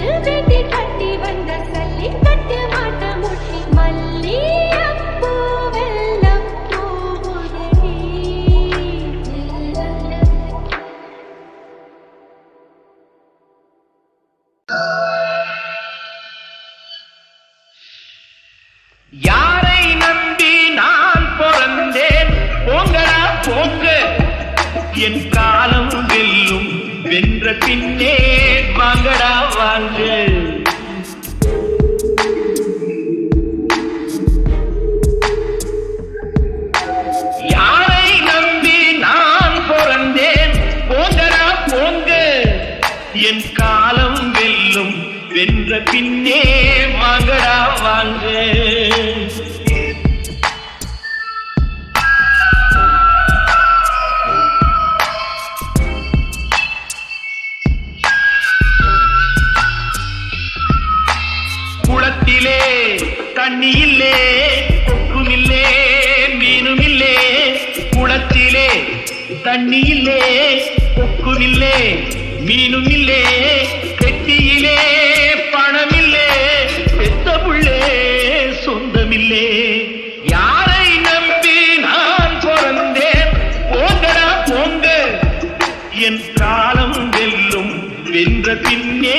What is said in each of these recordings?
மல்லு வேட்டி கட்டி வந்த வென்ற பின்னே வாங்கடா வாங்க யாரை நம்பி நான் பிறந்தேன்? போங்கடா போங்க. என் காலம் வெல்லும் வென்ற பின்னே வாங்கடா வாங்க தண்ணி இல்லே கொக்கும் இல்லே மீனும் இல்லே குளத்திலே தண்ணி இல்லே கொக்கும் இல்லே மீனும் இல்லே கெட்டியிலே பணமில்லே பெத்த புள்ளே சொந்தமில்லே. யாரை நம்பி நான் பிறந்தேன்? போங்கடா போங்க. என் காலம் வெல்லும் வென்ற பின்னே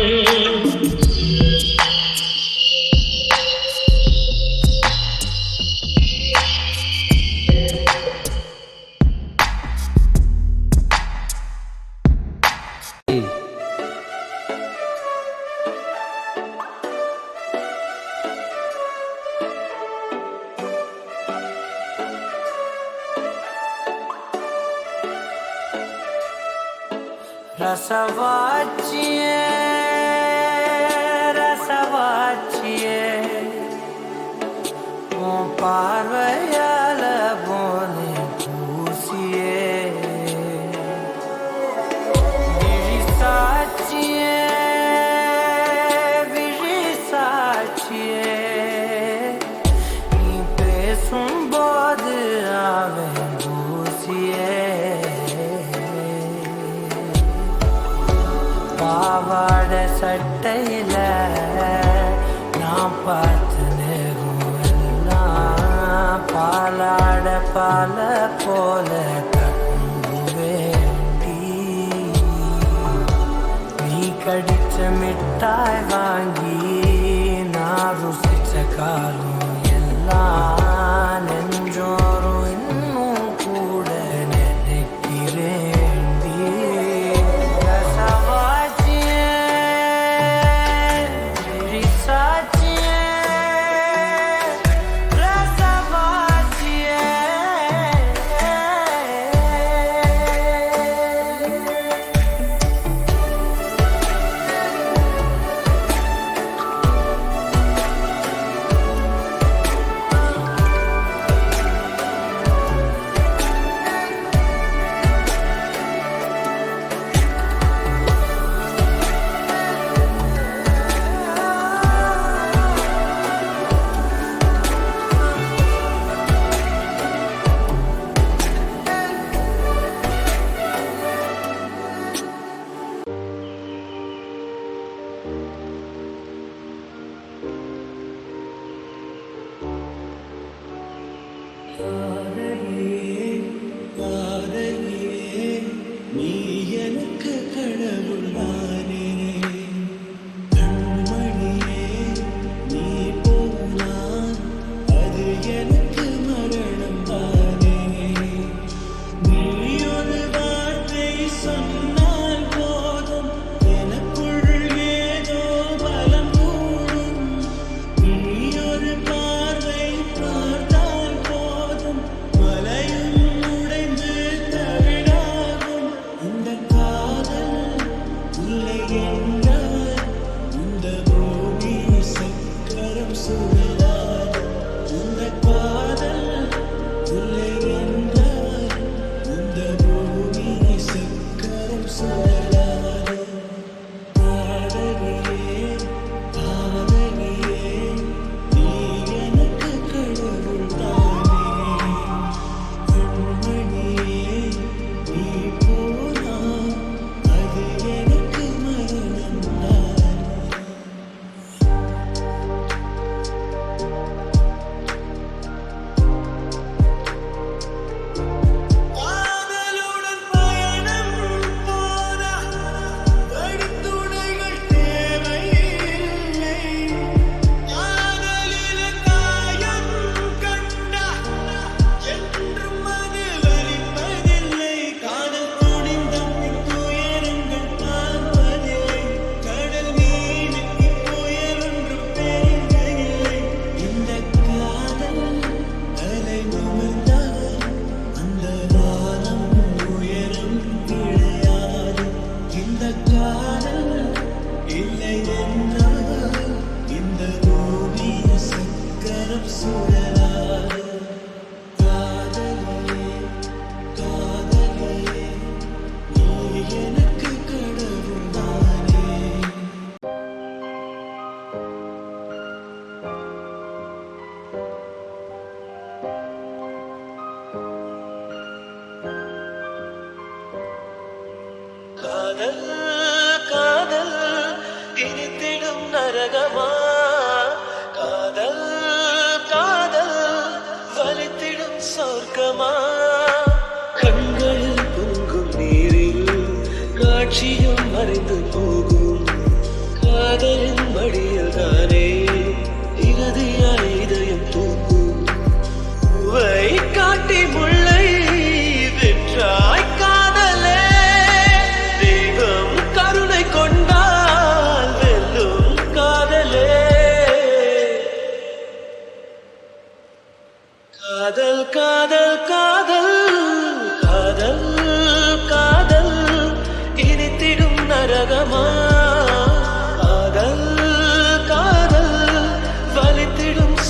Rasa vachie, rasa vachie, un parvayala bone pusie. Viji sachie, viji sachie, impresum bode amen. சட்டையில நான் பார்த்து நேரும் பாலாட பால போல வேண்டி நீ கடிச்ச மிட்டாய் வாங்கி நான் ருசிச்ச காலம் காதல் காதல் இனித்திடும் நரகமா?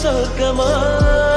வலித்திடும்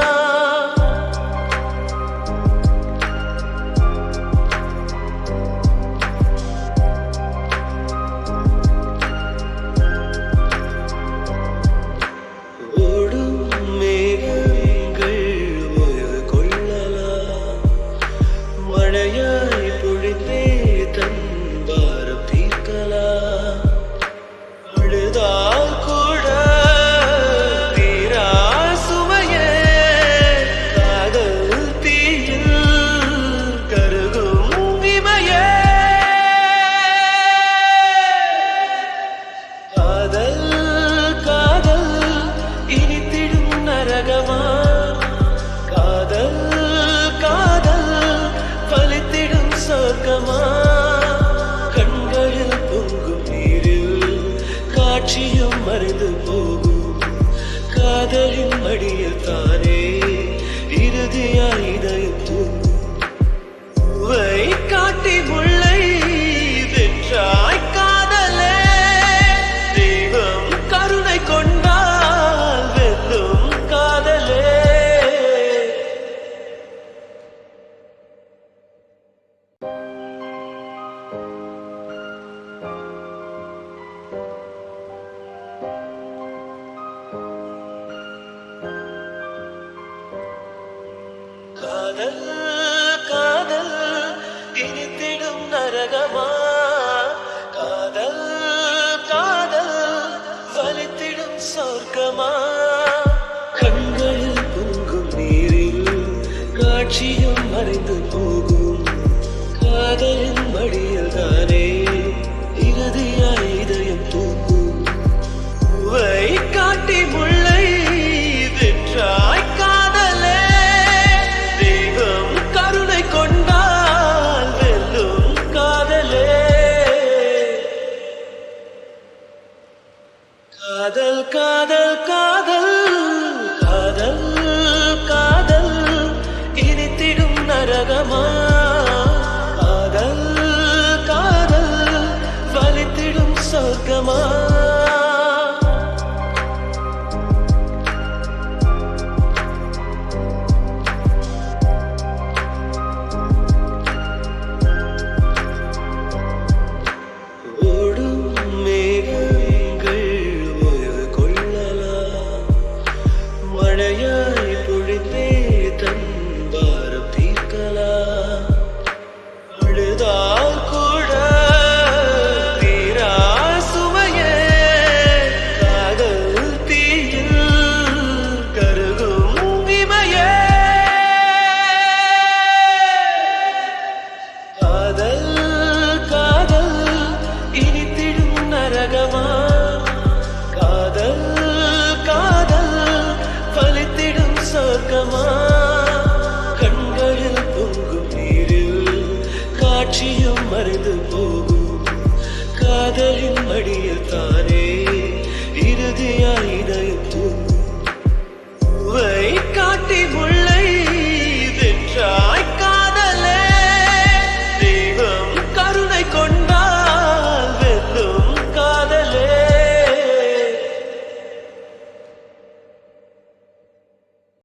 லட்சியம் மறைந்து போகும். காதலின் இனித்திடும்